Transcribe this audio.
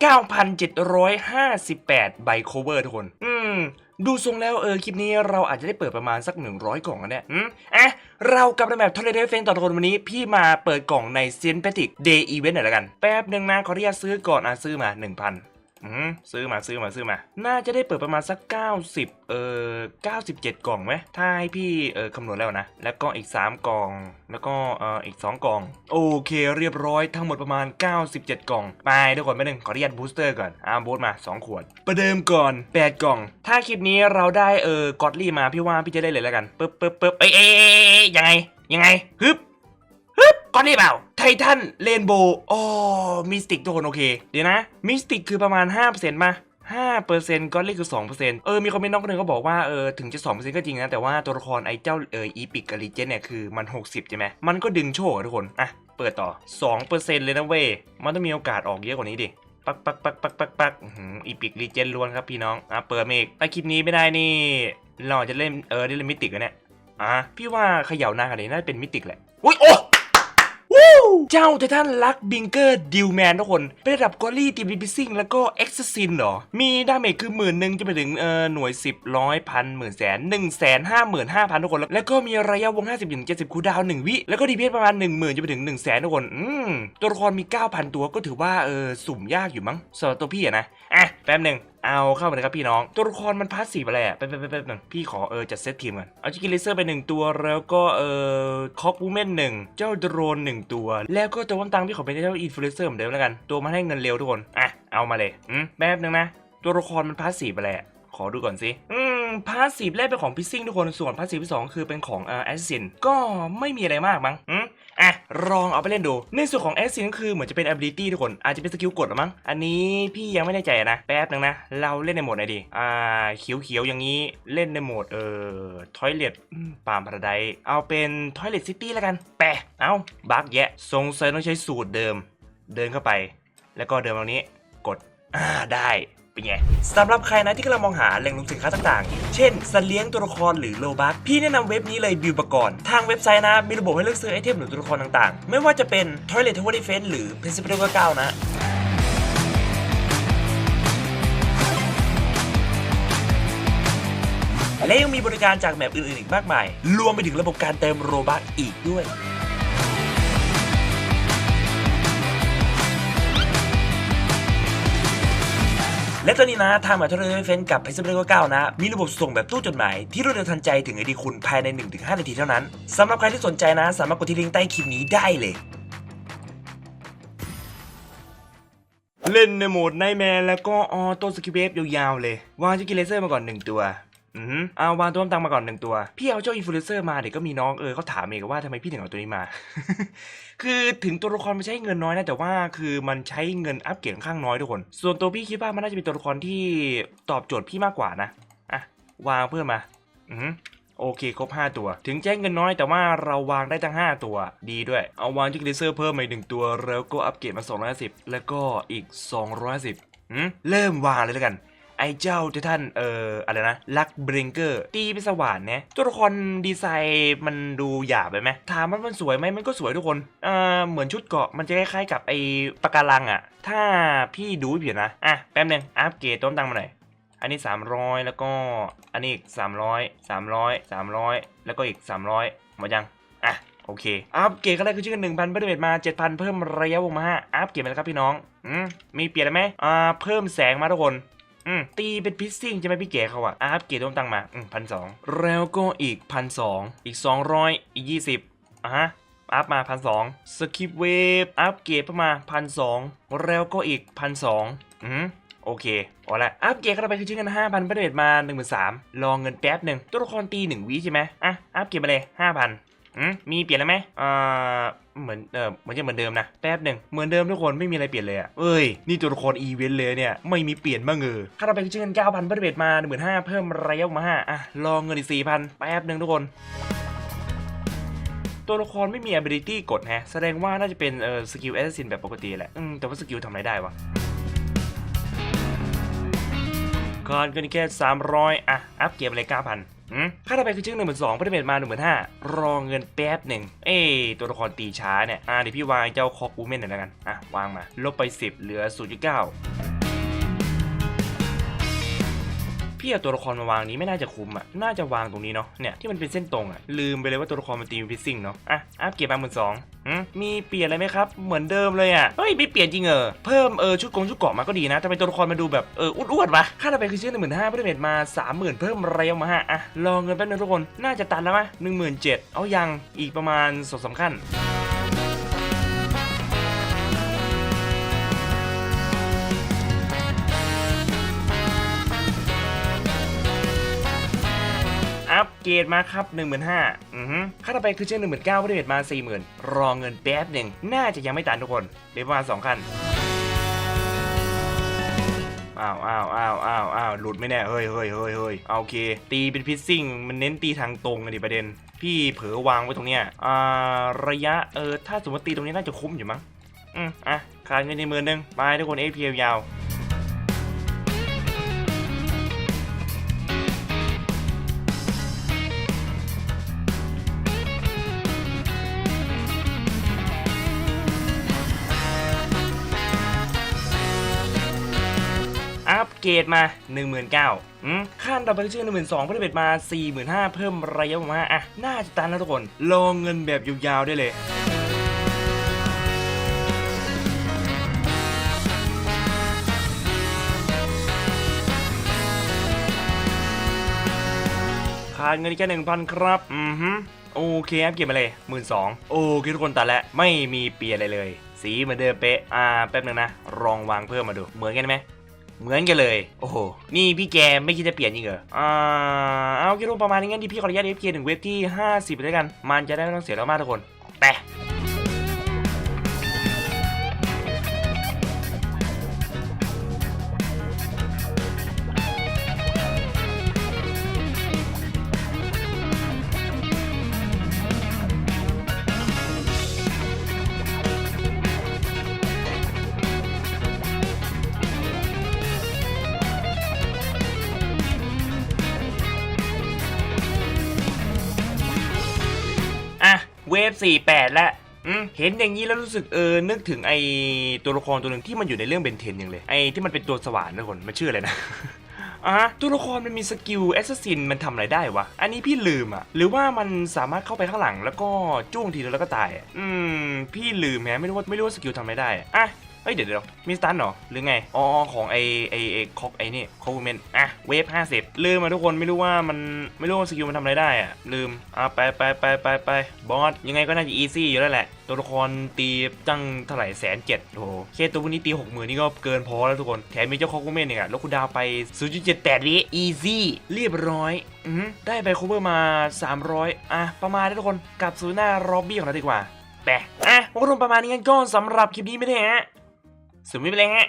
9,758 ใบโคเวอร์ทุกคน อืม ดูทรงแล้วเออคลิปนี้เราอาจจะได้เปิดประมาณสัก 100 กล่องกันเนี่ยอืมอะเรากลับมาแบบทอร์เรเฟนต่อทุกคนวันนี้ พี่มาเปิดกล่องในเซนเปติกเดย์อีเวนต์หน่อยละกัน แป๊บหนึ่งนะขออนุญาตซื้อก่อนอะซื้อมา 1,000 อืมซื้อมาซื้อมาซื้อมา น่าจะได้เปิดประมาณสัก 90 เอ่อ 97 กล่องไหมถ้าให้พี่เออคำนวณแล้วนะ แล้วก็อีก 3 กล่อง แล้วก็เอ่ออีก 2 กล่อง โอเคเรียบร้อยทั้งหมดประมาณ 97 กล่อง ไปทุกคนไปหนึ่งขออนุญาตบูสเตอร์ก่อนอ่าบูสต์มา 2 ขวด ประเดิมก่อน 8 กล่อง ถ้าคลิปนี้เราได้เออกอดลี่มาพี่ว่าพี่จะได้เลยแล้วกันปึ๊บปึ๊บปึ๊บเอ้ยเอ้ยยังไงยังไงฮึบฮึบกอนนี้เปล่า ไททันเรนโบว์อ๋อมิสติกทุกคนโอเค เดี๋ยวนะ มิสติกคือประมาณ 5%มา5%ก้อนนี้คือ2%เออมีคอมเมนต์น้องคนหนึงก็บอกว่าเออถึงจะ2%ก็จริงนะ แต่ว่าตัวละครไอ้เจ้าเอออีพิกกับลีเจนเนี่ยคือมัน 60 ใช่ไหมมันก็ดึงโชคอะทุกคนอะเปิดต่อ2%เลยนะเว้ยมันต้องมีโอกาสออกเยอะกว่านี้ดิปักปักปักปักปักปักอีพิกลีเจนล้วนครับพี่น้องอะเปิดมอีกถ้าคลิปนี้ไม่ได้นี่ เราจะเล่นเออได้เล่นมิติกันเนี่ยอะพี่ว่าเขย่าหน้ากันนี้น่าจะเป็นมิติแหละอุ้ยโอ้ เจ้าไททันลักบิงเกอร์ดิวแมนทุกคน เป็นระดับกอรี่ทีมบิซิ่งแล้วก็เอ็กซ์ซินเหรอ มีดาเมจคือหมื่นหนึ่งจะไปถึงเอ่อหน่วยสิบร้อยพันหมื่นแสนหนึ่งแสนห้าหมื่นห้าพันทุกคน แล้วก็มีระยะวงห้าสิบถึงเจ็ดสิบคูดาวหนึ่งวิ แล้วก็ดีเพประมาณหนึ่งหมื่นจะไปถึงหนึ่งแสนทุกคนอืมตัวละครมีเก้าพันตัวก็ถือว่าเออสุ่มยากอยู่มั้งสำหรับตัวพี่อะนะอะแป๊บหนึ่งเอาเข้ามาเลยครับพี่น้อง ตัวละครมันพาสซีฟอะไรอะไปไปไปไปหนึ่งพี่ขอเออจัดเซตทีมก่อนเอาจิกิเลเซอร์ไปหนึ่งตัวแล้วก็เออคอกวูแมนหนึ่งเจ้าโดรนหนึ่งตัว แล้วก็ตัววันตังพี่ขอเป็นเจ้าอินฟลูเอนเซอร์เหมือนเดิมแล้วกัน ตัวมันให้เงินเร็วทุกคนอะเอามาเลยอืมแป๊บหนึงนะ ตัวละครมันพาสซีฟอะไรอะขอดูก่อนสิ อืม พาสซีฟแรกเป็นของพิซซิ่งทุกคน ส่วนพาสซีฟที่สองคือเป็นของเอ่อแอสซิน ก็ไม่มีอะไรมากมั้งอืม อะลองเอาไปเล่นดู ในส่วนของแอสซินก็คือเหมือนจะเป็น ability ทุกคนอาจจะเป็นสกิลกดหรือมั้งอันนี้พี่ยังไม่แน่ใจนะ แป๊บนึงนะ เราเล่นในโหมดไหนดีอ่าเขียวๆอย่างนี้เล่นในโหมดเอ่อทอยเลตปามพาราไดเอาเป็นทอยเลตซิตี้แล้วกันแปะเอาบักแยะสงสัยต้องใช้สูตรเดิม เดินเข้าไป แล้วก็เดินตรงนี้กดอ่าได้ เป็นไงสำหรับใครนะที่กำลังมองหาแหล่งลงสินค้าต่างๆ เช่นสัตว์เลี้ยงตัวละครหรือโลบักพี่แนะนำเว็บนี้เลยบิวปกรณ์ทางเว็บไซต์นะมีระบบให้เลือกซื้อไอเทมหรือตัวละครต่างๆ ไม่ว่าจะเป็น Toilet Tower Defense หรือ Principal 9นะและยังมีบริการจากแมปอื่นๆอีกมากมาย รวมไปถึงระบบการเติมโรบักอีกด้วย และตอนนี้นะทางมหาวิทยาลัยเฟนกับเพชรบุรีเก้านะ มีระบบส่งแบบตู้จดหมาย ที่รวดเร็วทันใจถึงไอดีคุณภายใน 1-5 นาทีเท่านั้นสำหรับใครที่สนใจนะ สามารถกดที่ลิงก์ใต้คลิปนี้ได้เลย เล่นในโหมดไนแมนแล้วก็ออโต้สกิเวฟยาวๆเลย วางจิกิเลเซอร์มาก่อน 1 ตัว อืมเอาวางตัวตังมาก่อนหนึ่งตัว พี่เอาเจ้าอินฟลูเอนเซอร์มาเดี๋ยวก็มีน้องเออเขาถามเองว่าทำไมพี่ถึงเอาตัวนี้มา คือถึงตัวละครมันใช้เงินน้อยนะแต่ว่าคือมันใช้เงินอัพเกรดข้างน้อยทุกคน ส่วนตัวพี่คิดว่ามันน่าจะเป็นตัวละครที่ตอบโจทย์พี่มากกว่านะอะวางเพิ่มมา อืมโอเคครบ 5 ตัว ถึงแจ้งเงินน้อยแต่ว่าเราวางได้ทั้ง 5 ตัวดีด้วย เอาวางจิกเลเซอร์เพิ่มมาอีกหนึ่งตัว แล้วก็อัปเกรดมา 250 แล้วก็อีก 250อืมเริ่มวางเลยแล้วกัน ไอเจ้าที่ท่านเอ่ออะไรนะลักเบรนเกอร์ตีเป็นสว่านเนี่ยตัวละครดีไซน์มันดูหยาบไปไหมถามว่ามันสวยไหมมันก็สวยทุกคนเอ่อเหมือนชุดเกาะมันจะคล้ายๆกับไอปะการังอะถ้าพี่ดูไม่ผิดนะอะแป๊บนึงอัปเกรดต้นตังมาหน่อยอันนี้ 300 แล้วก็อันนี้อีก 300 300 300 แล้วก็อีก 300หมดยังอะโอเค อัปเกรดก็ได้คือชื่อกัน1,000เพิ่มเดเมจมา7,000เพิ่มระยะวงมา5อัปเกรดไปแล้วครับพี่น้อง อืม มีเปลี่ยนไหมอ่า เพิ่มแสงมาทุกคน อืมตีเป็นพิซซิ่งใช่ไหมพี่เก๋เขาอะอัปเกรดต้นตังมาอืมพันสองแล้วก็อีกพันสองอีก200อีก20อะฮะอัพมาพันสองสกิปเวฟอัปเกรดเข้ามาพันสองแล้วก็อีกพันสองอืมโอเคเอาละอัปเกรดกันไปคือชิ้นกันห้าพันประเดมาหนึ่งหมื่นสามรอเงินแป๊บหนึ่งตัวละครตีหนึ่งวิใช่ไหมอะอัปเกรดมาเลยห้าพัน อืมมีเปลี่ยนอะไรไหมอ่าเหมือนเออเหมือนจะเหมือนเดิมนะแป๊บหนึ่งเหมือนเดิมทุกคนไม่มีอะไรเปลี่ยนเลยอะเอ้ยนี่ตัวละครอีเวนต์เลยเนี่ยไม่มีเปลี่ยนบ้างเออค่าเราไปคือชิ้นกันเก้าพันประเดมาหนึ่งหมื่นห้าเพิ่มระยะมาห้าอะรอเงินอีกสี่พันแป๊บหนึ่งทุกคน ตัวละครไม่มี ability กดแฮะแสดงว่าน่าจะเป็นเออสกิลแอสซินแบบปกติแหละอืมแต่ว่าสกิลทำอะไรได้วะก่อนกันแค่300 อะ อัพเกมเลย9,000 ค่าต่อไปคือชื่อหนึ่งหมื่นสองพันเมตรมาหนึ่งหมื่นห้ารอเงินแป๊บหนึ่งเอ้ตัวละครตีช้าเนี่ยอ่าเดี๋ยวพี่วางเจ้าคอกอูเมนหน่อยแล้วกันอะวางมาลบไป10เหลือ0.9 พี่เอาตัวละครมาวางนี้ไม่น่าจะคุ้มอะ น่าจะวางตรงนี้เนาะ เนี่ยที่มันเป็นเส้นตรงอะ ลืมไปเลยว่าตัวละครมันตีมฟิซซิ่งเนาะ อะ อัพเกียร์มาหมื่นสองมีเปลี่ยนอะไรไหมครับ เหมือนเดิมเลยอะ เฮ้ยไม่เปลี่ยนจริงเหรอเพิ่มเออชุดกงชุดเกราะมาก็ดีนะแต่เป็นตัวละครมาดูแบบเอออ้วนๆวะค่าต่อไปคือชื่อหนึ่งหมื่นห้าเพิ่มเมทมาสามหมื่นเพิ่มระยะมาห้าอะรอเงินแป๊บนึงทุกคน น่าจะตันแล้วมะหนึ่งหมื่นเจ็ดเอายังอีกประมาณสองสามขั้น เกรดมาครับ 1 5 0 0 0อือฮึค่าต่อไปคือเช่น1 9 0 0 0เพิ่มมา 40,000 รอเงินแป๊บหนึ่ง น่าจะยังไม่ตันทุกคนเดี๋ยวประมาณ2คันอ้าวอ้าวอ้าวอ้าวอ้าวหลุดไม่แน่ เฮ้ยเฮ้ยเฮ้ยเฮ้ยอาโอเค ตีเป็นพิซซิ่ง มันเน้นตีทางตรงกันดิประเด็น พี่เผลอวางไว้ตรงเนี้ย อ่า ระยะ เออ ถ้าสมมติตีตรงนี้น่าจะคุ้มอยู่มั้ง อืมอะขาดเงินในมือนึง ไปทุกคนเอฟพียาว เกรดมา 19,000อืมขั้นต่อไปคือชื่อ12,000เพิ่มเบ็ดมา 45,000 เพิ่มระยะมาอะ น่าจะตันแล้วทุกคน ลองเงินแบบยาวๆได้เลยขาดเงินแค่หนึ่งพันครับ อือฮึโอเคครับเก็บมาเลยหมื่นสองโอเคทุกคนตัดแล้ว ไม่มีเปลี่ยนอะไรเลย สีเหมือนเดิมเป๊ะ อ่า แป๊บนึงนะ ลองวางเพิ่มมาดู เหมือนกันไหม เหมือนกันเลย โอ้โห นี่พี่แกไม่คิดจะเปลี่ยนจริงเหรอ อ่า เอาคิดว่าประมาณนี้งั้นที่พี่ขออนุญาตเอฟเคถึงเว็บที่ 50ไปด้วยกัน มันจะได้ไม่ต้องเสียแล้วมากทุกคนไป เวฟ48 แล้วอืมเห็นอย่างนี้แล้วรู้สึกเออนึกถึงไอตัวละครตัวหนึ่งที่มันอยู่ในเรื่องเบนเทนอย่างเลยไอที่มันเป็นตัวสว่านนะคนมันชื่ออะไรนะอะตัวละครมันมีสกิลแอสซัสซินมันทำอะไรได้วะ อันนี้พี่ลืมอะ หรือว่ามันสามารถเข้าไปข้างหลังแล้วก็จ้วงทีเดียวแล้วก็ตายอะอืม พี่ลืมแฮะไม่รู้ว่าไม่รู้ว่าสกิลทำอะไรได้อะอะ เฮ้ยเดี๋ยวเดี๋ยวมีสตันเหรอ หรือไง อ๋อ ของไอไอไอคอกไอนี่คอกเมนอะ เวฟ50ลืมมาทุกคนไม่รู้ว่ามันไม่รู้ว่าสกิลมันทำอะไรได้อะลืม อะ ไปไปไปไปไปบอสยังไงก็น่าจะอีซี่อยู่แล้วแหละ ตัวละครตีตั้งเท่าไหร่แสนเจ็ดโอ้โหแค่ตัวพวกนี้ตีหกหมื่นนี่ก็เกินพอแล้วทุกคน แถมมีเจ้าคอกเมนเนี่ยแล้วคุณดาวไป0.78วิอีซี่เรียบร้อยอือหือได้ไปคูเบอร์มา 300 อะ ประมาณนี้ทุกคน กลับสู่หน้ารอบบี้ของเราดีกว่าแต่อะพวกคุณประมาณนี้กันก็สำหรับคลิปนี้ไม่ได้ฮะ สุดไม่เป็นไรฮะ